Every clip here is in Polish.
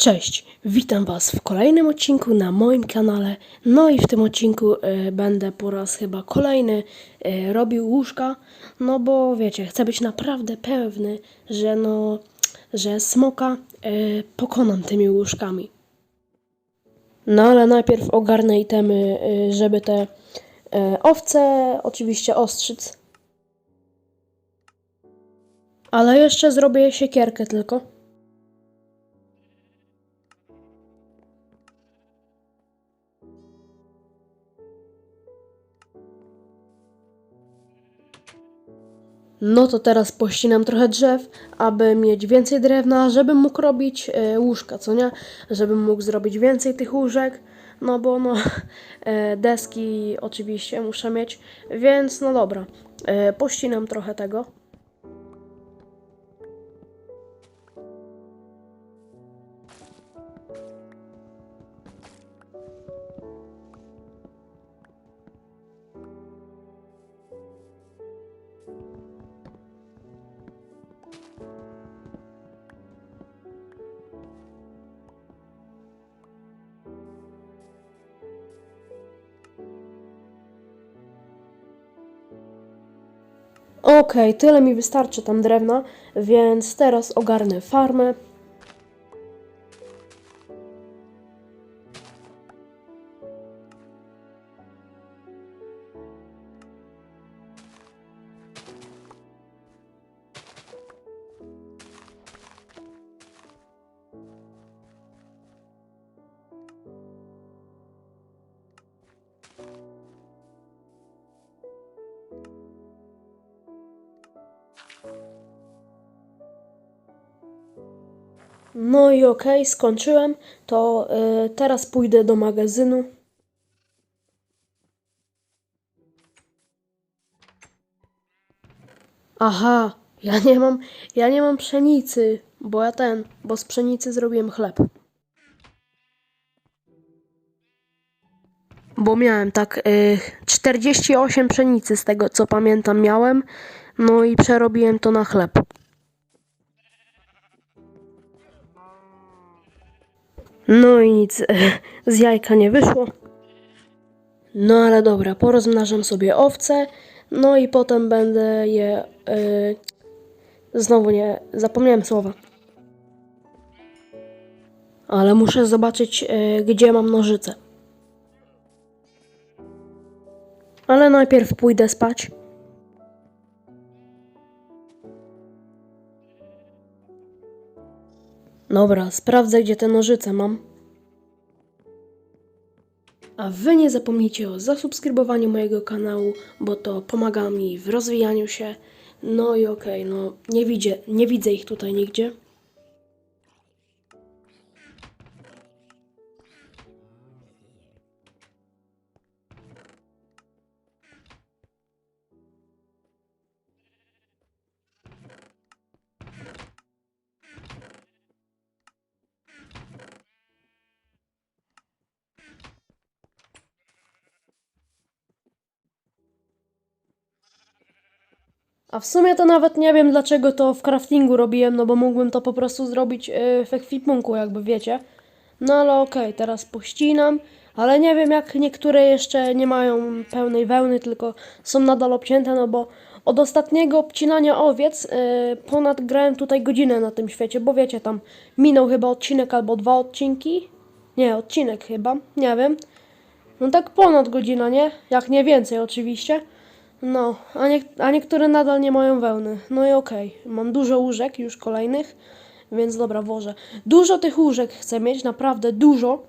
Cześć, witam Was w kolejnym odcinku na moim kanale. No i w tym odcinku e, będę po raz chyba kolejny e, robił łóżka, no bo wiecie, chcę być naprawdę pewny, że no, że smoka e, pokonam tymi łóżkami. No ale najpierw ogarnę itemy, e, żeby te e, owce oczywiście ostrzyc. Ale jeszcze zrobię siekierkę tylko. No to teraz pościnam trochę drzew, aby mieć więcej drewna, żebym mógł robić e, łóżka, co nie? Żebym mógł zrobić więcej tych łóżek, no bo no e, deski oczywiście muszę mieć, więc no dobra, e, pościnam trochę tego. Okej, tyle mi wystarczy tam drewna, więc teraz ogarnę farmę. No i okej, skończyłem. To y, teraz pójdę do magazynu. Aha, ja nie mam, ja nie mam pszenicy, bo ja ten, bo z pszenicy zrobiłem chleb. Bo miałem tak y, 48 pszenicy z tego co pamiętam miałem, no i przerobiłem to na chleb. No i nic, z jajka nie wyszło. No ale dobra, porozmnażam sobie owce, no i potem będę je. Yy, znowu nie, zapomniałem słowa. Ale muszę zobaczyć, yy, gdzie mam nożyce. Ale najpierw pójdę spać. Dobra, sprawdzę, gdzie te nożyce mam. A wy nie zapomnijcie o zasubskrybowaniu mojego kanału, bo to pomaga mi w rozwijaniu się. No i okej, no nie widzę, nie widzę ich tutaj nigdzie. A w sumie to nawet nie wiem dlaczego to w craftingu robiłem, no bo mógłbym to po prostu zrobić yy, w ekwipunku, jakby wiecie. No ale okej, teraz pościnam, ale nie wiem jak niektóre jeszcze nie mają pełnej wełny, tylko są nadal obcięte, no bo od ostatniego obcinania owiec yy, ponad grałem tutaj godzinę na tym świecie, bo wiecie, tam minął chyba odcinek albo dwa odcinki. Nie, odcinek chyba, nie wiem. No tak ponad godzina, nie? Jak nie więcej oczywiście. No, a, nie, a niektóre nadal nie mają wełny. No i okej, mam dużo łóżek już kolejnych, więc dobra, włożę. Dużo tych łóżek chcę mieć, naprawdę dużo,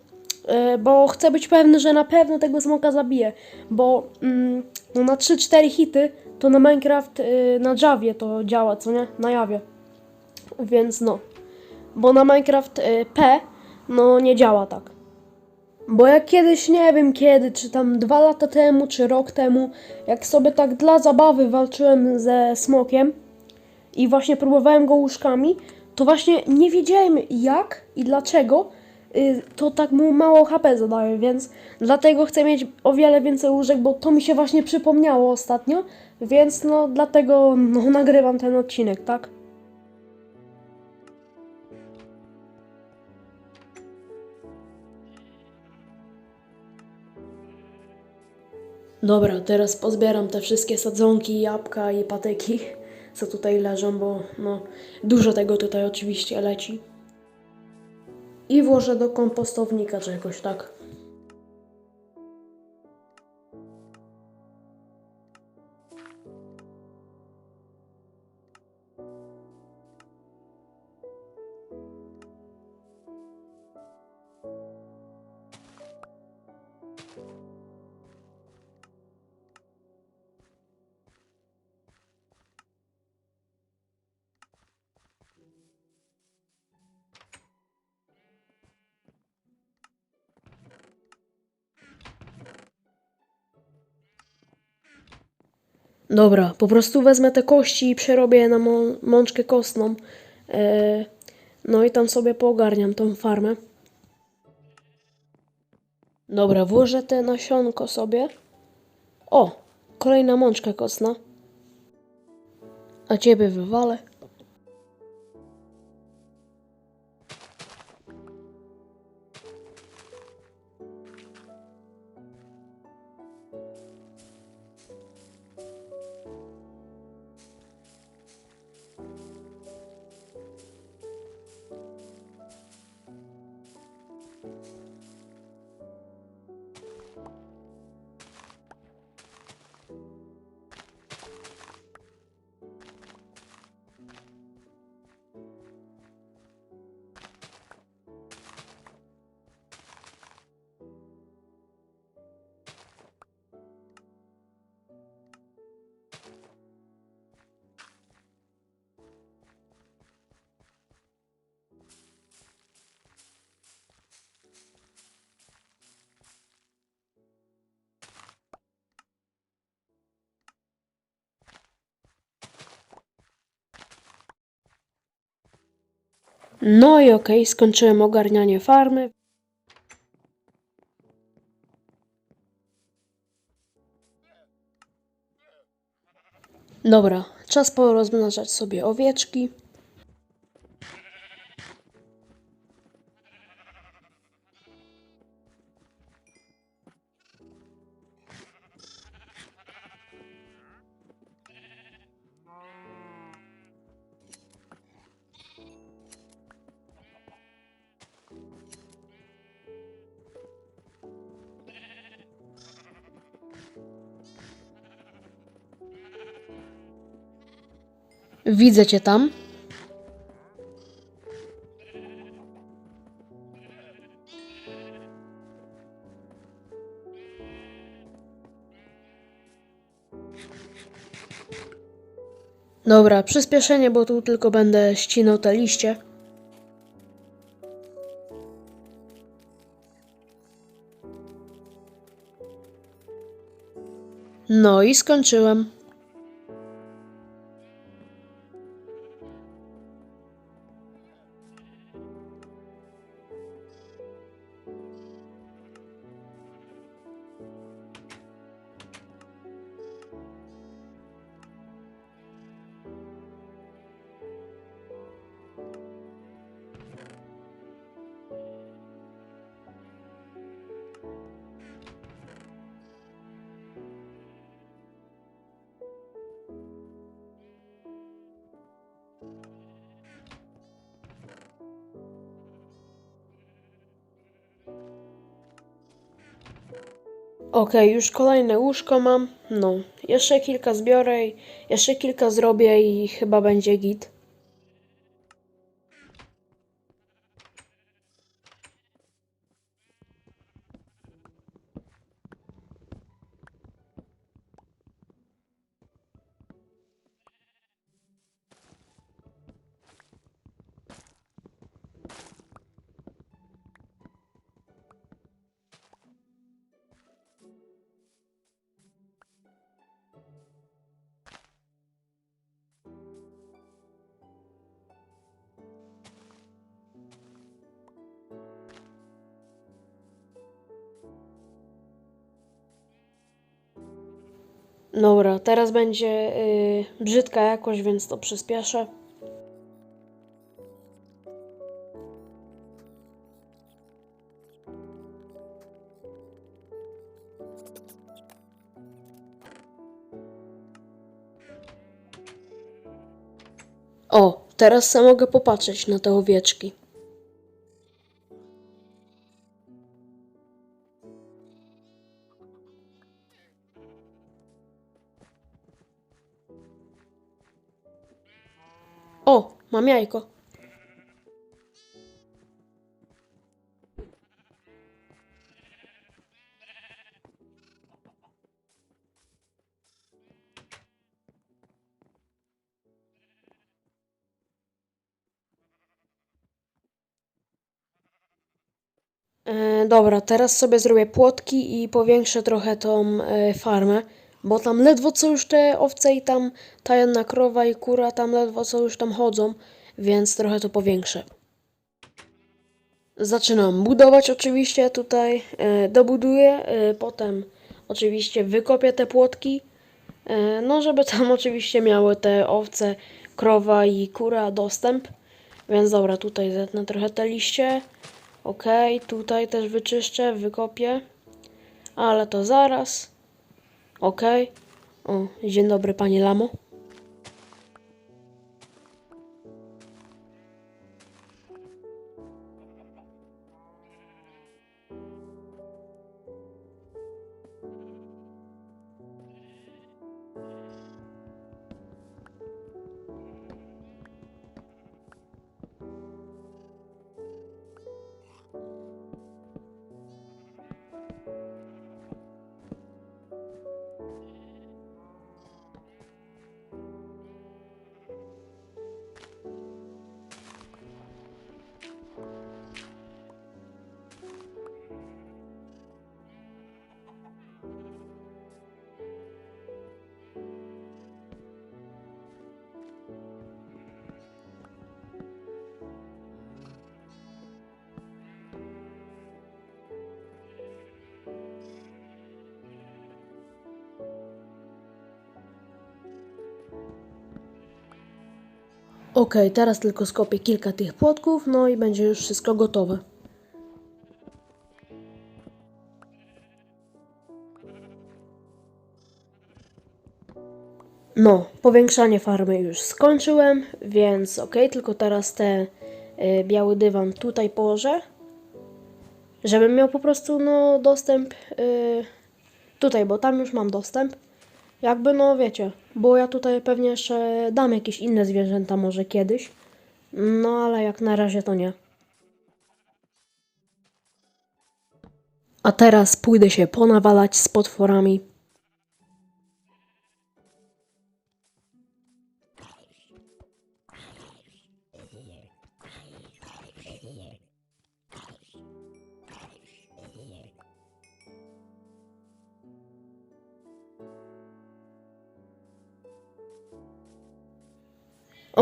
e, bo chcę być pewny, że na pewno tego smoka zabiję, bo mm, no na 3-4 hity to na Minecraft, e, na Javie to działa, co nie? Na Jawie. Więc no, bo na Minecraft e, P no nie działa tak. Bo jak kiedyś, nie wiem kiedy, czy tam dwa lata temu, czy rok temu, jak sobie tak dla zabawy walczyłem ze smokiem i właśnie próbowałem go łóżkami, to właśnie nie wiedziałem jak i dlaczego y, to tak mu mało HP zadaje, więc dlatego chcę mieć o wiele więcej łóżek, bo to mi się właśnie przypomniało ostatnio, więc no dlatego no, nagrywam ten odcinek, tak? Dobra, teraz pozbieram te wszystkie sadzonki, jabłka i patyki, co tutaj leżą, bo no, dużo tego tutaj oczywiście leci. I włożę do kompostownika czegoś, tak. Dobra, po prostu wezmę te kości i przerobię je na mą- mączkę kostną. E, no i tam sobie poogarniam tą farmę. Dobra, włożę te nasionko sobie. O, kolejna mączka kostna. A ciebie wywalę. No i okej, skończyłem ogarnianie farmy. Dobra, czas porozmnażać sobie owieczki. Widzę cię tam. Dobra, przyspieszenie, bo tu tylko będę ścinał te liście. No i skończyłem. Okej, już kolejne łóżko mam. No, jeszcze kilka zbiorę, jeszcze kilka zrobię i chyba będzie git. Dobra, teraz będzie yy, brzydka jakość, więc to przyspieszę. O, teraz sam mogę popatrzeć na te owieczki. Mam jajko. E, dobra, teraz sobie zrobię płotki i powiększę trochę tą e, farmę, bo tam ledwo co już te owce i tam ta jedna krowa i kura tam ledwo co już tam chodzą, więc trochę to powiększę. Zaczynam budować oczywiście tutaj, e, dobuduję, e, potem oczywiście wykopię te płotki, e, no żeby tam oczywiście miały te owce, krowa i kura dostęp. Więc dobra, tutaj zetnę trochę te liście. Okej, tutaj też wyczyszczę, wykopię. Ale to zaraz. Okej. O, dzień dobry, panie Lamo. Okej, teraz tylko skopię kilka tych płotków, no i będzie już wszystko gotowe. No, powiększanie farmy już skończyłem, więc okej, tylko teraz te y, biały dywan tutaj położę, żebym miał po prostu no dostęp y, tutaj, bo tam już mam dostęp. Jakby no wiecie, bo ja tutaj pewnie jeszcze dam jakieś inne zwierzęta może kiedyś. No ale jak na razie to nie. A teraz pójdę się ponawalać z potworami.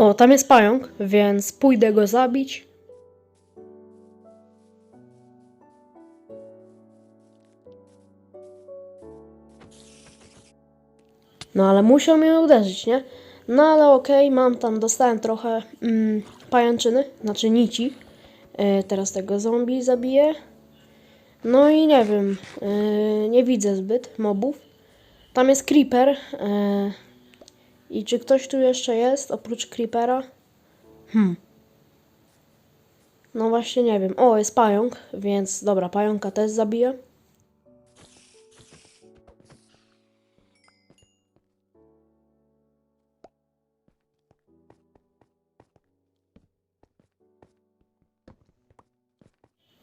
O, tam jest pająk, więc pójdę go zabić. No ale musiał mnie uderzyć, nie? No ale okej, mam tam, dostałem trochę mm, pajęczyny, znaczy nici. E, teraz tego zombie zabiję. No i nie wiem, e, nie widzę zbyt mobów. Tam jest creeper. E, I czy ktoś tu jeszcze jest oprócz creepera? Hmm. No właśnie nie wiem. O, jest pająk, więc dobra, pająka też zabiję.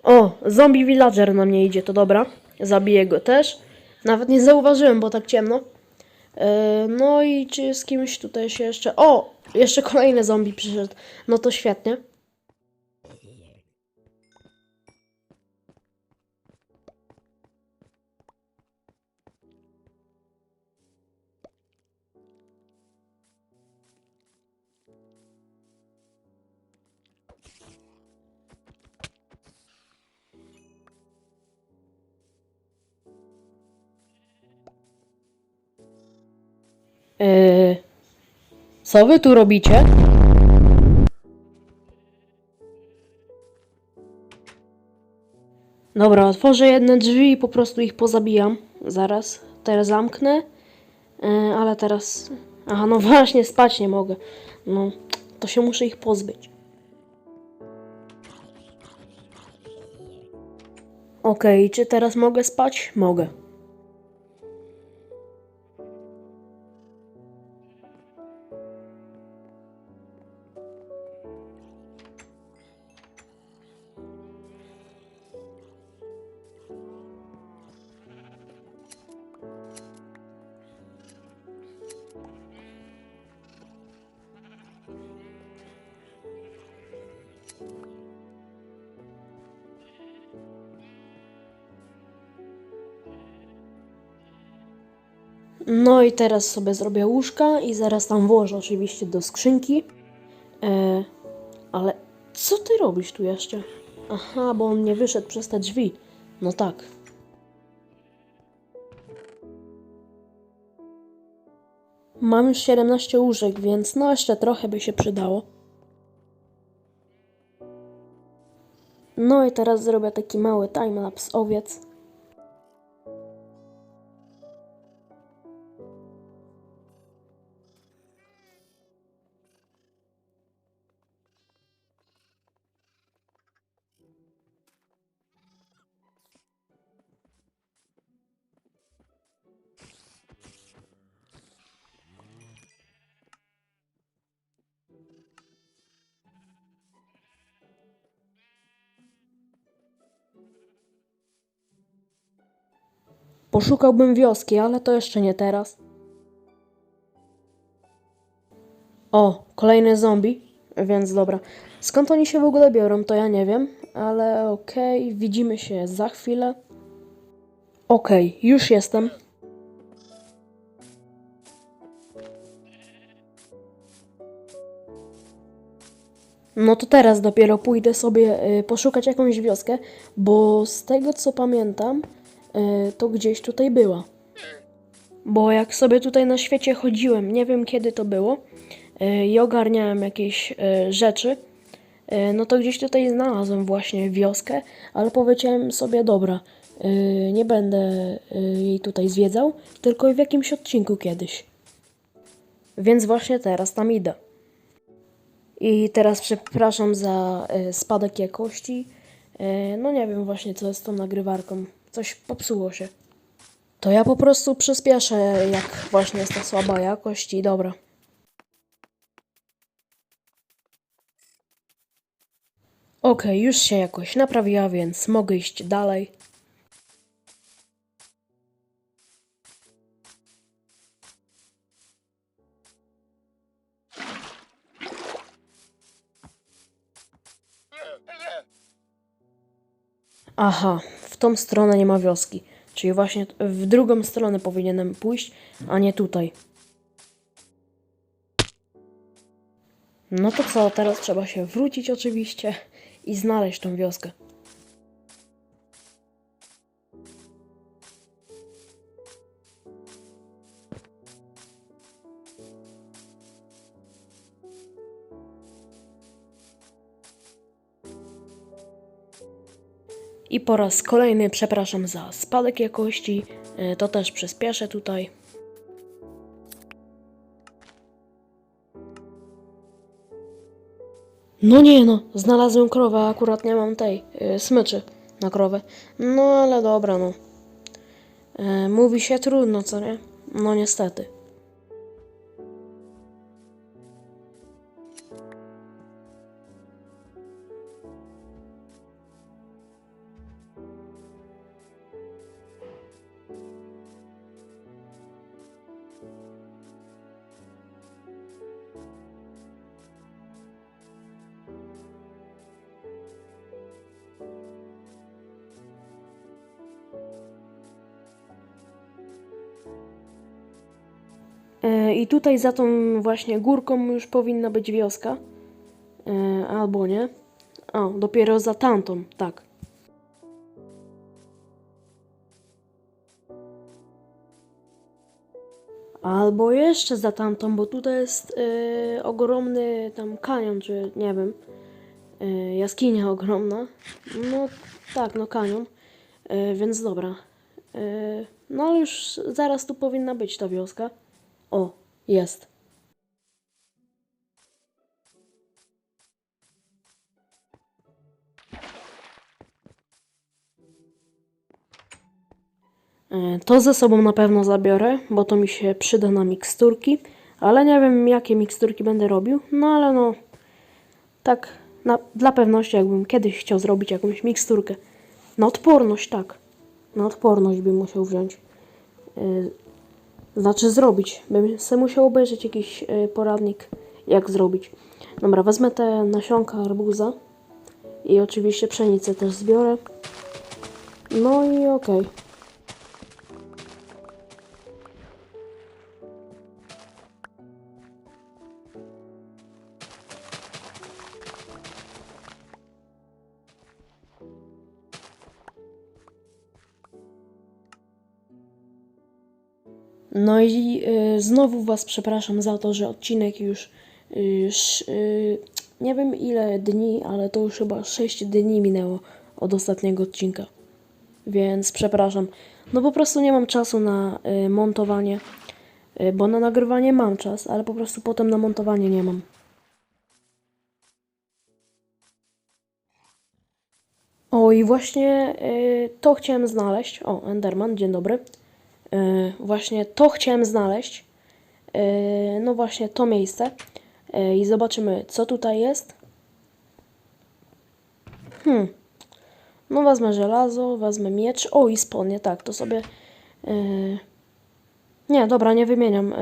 O, zombie villager na mnie idzie, to dobra. Zabiję go też. Nawet nie zauważyłem, bo tak ciemno. Yy, no i czy z kimś tutaj się jeszcze... O! Jeszcze kolejny zombie przyszedł. No to świetnie. Yy, co wy tu robicie? Dobra, otworzę jedne drzwi i po prostu ich pozabijam. Zaraz. Teraz zamknę. Yy, ale teraz... Aha, no właśnie, spać nie mogę. No, to się muszę ich pozbyć. Okej, czy teraz mogę spać? Mogę. No i teraz sobie zrobię łóżka i zaraz tam włożę oczywiście do skrzynki. E, ale co ty robisz tu jeszcze? Aha, bo on nie wyszedł przez te drzwi. No tak. Mam już 17 łóżek, więc no jeszcze trochę by się przydało. No i teraz zrobię taki mały timelapse owiec. Poszukałbym wioski, ale to jeszcze nie teraz. O, kolejny zombie, więc dobra. Skąd oni się w ogóle biorą, to ja nie wiem, ale okej, widzimy się za chwilę. Okej, już jestem. No to teraz dopiero pójdę sobie y, poszukać jakąś wioskę, bo z tego co pamiętam, to gdzieś tutaj była. Bo jak sobie tutaj na świecie chodziłem, nie wiem kiedy to było, y, i ogarniałem jakieś y, rzeczy, no to gdzieś tutaj znalazłem właśnie wioskę, ale powiedziałem sobie, dobra, nie będę jej tutaj zwiedzał, tylko w jakimś odcinku kiedyś. Więc właśnie teraz tam idę. I teraz przepraszam za spadek jakości. No nie wiem właśnie co jest z tą nagrywarką. Coś popsuło się. To ja po prostu przyspieszę jak właśnie jest ta słaba jakość i dobra. Okej, już się jakoś naprawiła, więc mogę iść dalej. Aha, w tą stronę nie ma wioski. Czyli właśnie w drugą stronę powinienem pójść, a nie tutaj. No to co, teraz trzeba się wrócić oczywiście i znaleźć tą wioskę. I po raz kolejny przepraszam za spadek jakości. e, To też przyspieszę tutaj. No nie no, znalazłem krowę, a akurat nie mam tej y, smyczy na krowę. No ale dobra no. E, mówi się trudno, co nie? No niestety. I tutaj za tą właśnie górką już powinna być wioska. E, albo nie. O, dopiero za tamtą, tak. Albo jeszcze za tamtą, bo tutaj jest e, ogromny tam kanion, czy nie wiem, e, jaskinia ogromna. No tak, no kanion. E, więc dobra. No ale już zaraz tu powinna być ta wioska. O, jest. E, to ze sobą na pewno zabiorę, bo to mi się przyda na miksturki, ale nie wiem jakie miksturki będę robił, no ale no tak na, dla pewności jakbym kiedyś chciał zrobić jakąś miksturkę. Na odporność tak, na odporność bym musiał wziąć. E, znaczy zrobić. Bym sobie musiał obejrzeć jakiś yy, poradnik, jak zrobić. Dobra, wezmę te nasionka arbuza i oczywiście pszenicę też zbiorę. No i okej. No i y, znowu Was przepraszam za to, że odcinek już y, sz, y, nie wiem ile dni, ale to już chyba 6 dni minęło od ostatniego odcinka. Więc przepraszam. No po prostu nie mam czasu na y, montowanie, y, bo na nagrywanie mam czas, ale po prostu potem na montowanie nie mam. O i właśnie y, to chciałem znaleźć. O, Enderman, dzień dobry. Y, właśnie to chciałem znaleźć. Y, no właśnie to miejsce. Y, I zobaczymy, co tutaj jest. Hmm. No wezmę żelazo, wezmę miecz. O, i spodnie, tak, to sobie... Nie, dobra, nie wymieniam.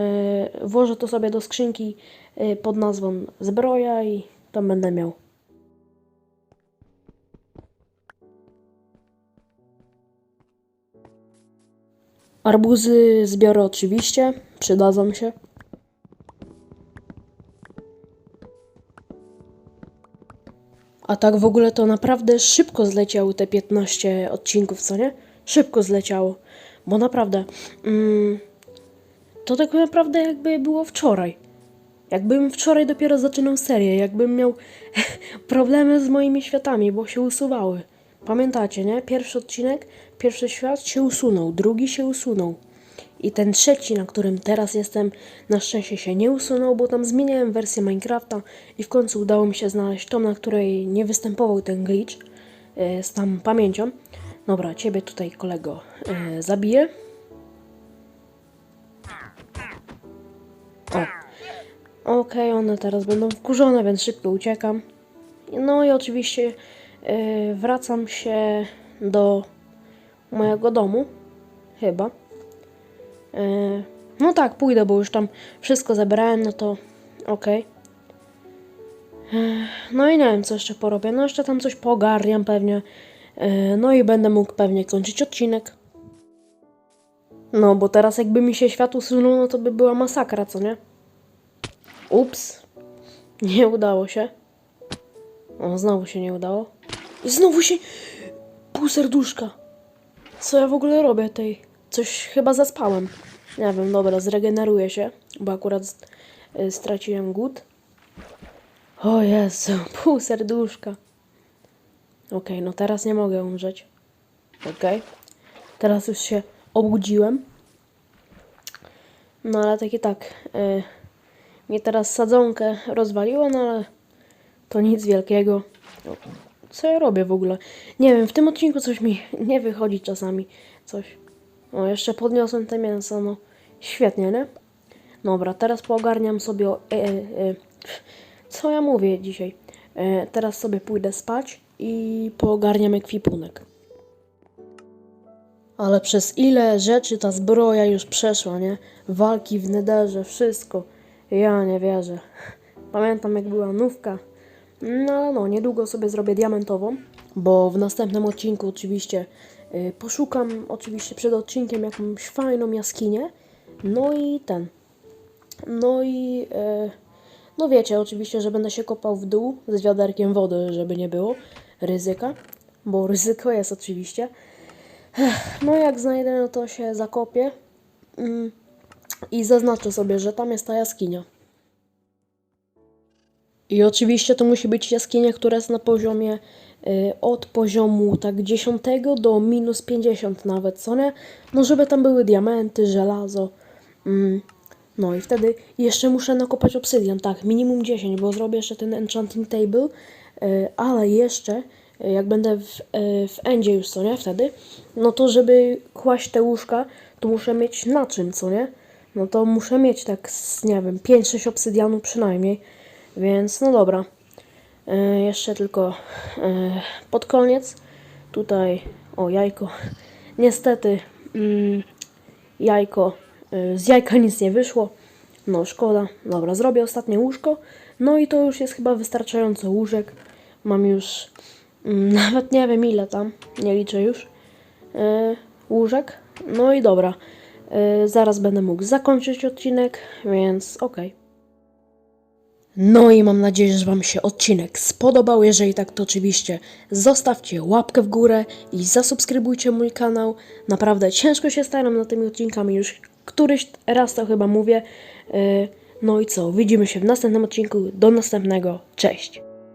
Włożę to sobie do skrzynki pod nazwą zbroja i tam będę miał. Arbuzy zbiorę oczywiście, przydadzą się. A tak w ogóle to naprawdę szybko zleciały te 15 odcinków, co nie? Szybko zleciało, bo naprawdę mm, to tak naprawdę jakby było wczoraj. Jakbym wczoraj dopiero zaczynał serię, jakbym miał problemy z moimi światami, bo się usuwały. Pamiętacie, nie? Pierwszy odcinek, pierwszy świat się usunął, drugi się usunął. I ten trzeci, na którym teraz jestem, na szczęście się nie usunął, bo tam zmieniałem wersję Minecrafta i w końcu udało mi się znaleźć tą, na której nie występował ten glitch e, z tam pamięcią. Dobra, ciebie tutaj kolego e, zabiję. O. Okej, one teraz będą wkurzone, więc szybko uciekam. No i oczywiście e, wracam się do mojego domu. Chyba. E, no tak, pójdę, bo już tam wszystko zebrałem, no to okej. E, No i nie wiem, co jeszcze porobię. No jeszcze tam coś pogarniam pewnie. E, No i będę mógł pewnie kończyć odcinek. No, bo teraz jakby mi się świat usunął, no to by była masakra, co nie? Ups. Nie udało się. O, znowu się nie udało. Znowu się... Pół serduszka. Co ja w ogóle robię tej? Coś chyba zaspałem. Nie wiem, dobra, zregeneruję się, bo akurat y, straciłem głód. O Jezu, pół serduszka. Okej, no teraz nie mogę umrzeć. Okej. Teraz już się obudziłem. No ale tak i tak. Y, mnie teraz sadzonkę rozwaliło, no ale to nic wielkiego. Co ja robię w ogóle? Nie wiem, w tym odcinku coś mi nie wychodzi czasami. Coś. O, jeszcze podniosłem te mięso, no. Świetnie, nie? Dobra, teraz poogarniam sobie... E, e, e, co ja mówię dzisiaj? E, teraz sobie pójdę spać i poogarniam ekwipunek. Ale przez ile rzeczy ta zbroja już przeszła, nie? Walki w nederze, wszystko. Ja nie wierzę. Pamiętam jak była nówka. No ale no, niedługo sobie zrobię diamentową, bo w następnym odcinku oczywiście y, poszukam oczywiście przed odcinkiem jakąś fajną jaskinię. No i ten. No i e, no wiecie, oczywiście, że będę się kopał w dół z wiaderkiem wody, żeby nie było ryzyka, bo ryzyko jest oczywiście. No jak znajdę, no to się zakopię mm, i zaznaczę sobie, że tam jest ta jaskinia. I oczywiście to musi być jaskinia, która jest na poziomie y, od poziomu tak 10 do minus 50 nawet, co nie? No żeby tam były diamenty, żelazo. Mm. No i wtedy jeszcze muszę nakopać obsydian, tak, minimum 10, bo zrobię jeszcze ten enchanting table, y, ale jeszcze y, jak będę w, w endzie już, co nie, wtedy, no to żeby kłaść te łóżka, to muszę mieć na czym, co nie? No to muszę mieć tak, z, nie wiem, 5-6 obsydianów przynajmniej, więc no dobra. Y, jeszcze tylko y, pod koniec, tutaj, o jajko, niestety mm, jajko, y, z jajka nic nie wyszło, no szkoda, dobra, zrobię ostatnie łóżko, no i to już jest chyba wystarczająco łóżek, mam już mm, nawet nie wiem ile tam, nie liczę już, łóżek, no i dobra, zaraz będę mógł zakończyć odcinek, więc okej. No i mam nadzieję, że Wam się odcinek spodobał. Jeżeli tak, to oczywiście zostawcie łapkę w górę i zasubskrybujcie mój kanał. Naprawdę ciężko się staram nad tymi odcinkami, już któryś raz to chyba mówię. Yy, No i co, widzimy się w następnym odcinku. Do następnego, cześć!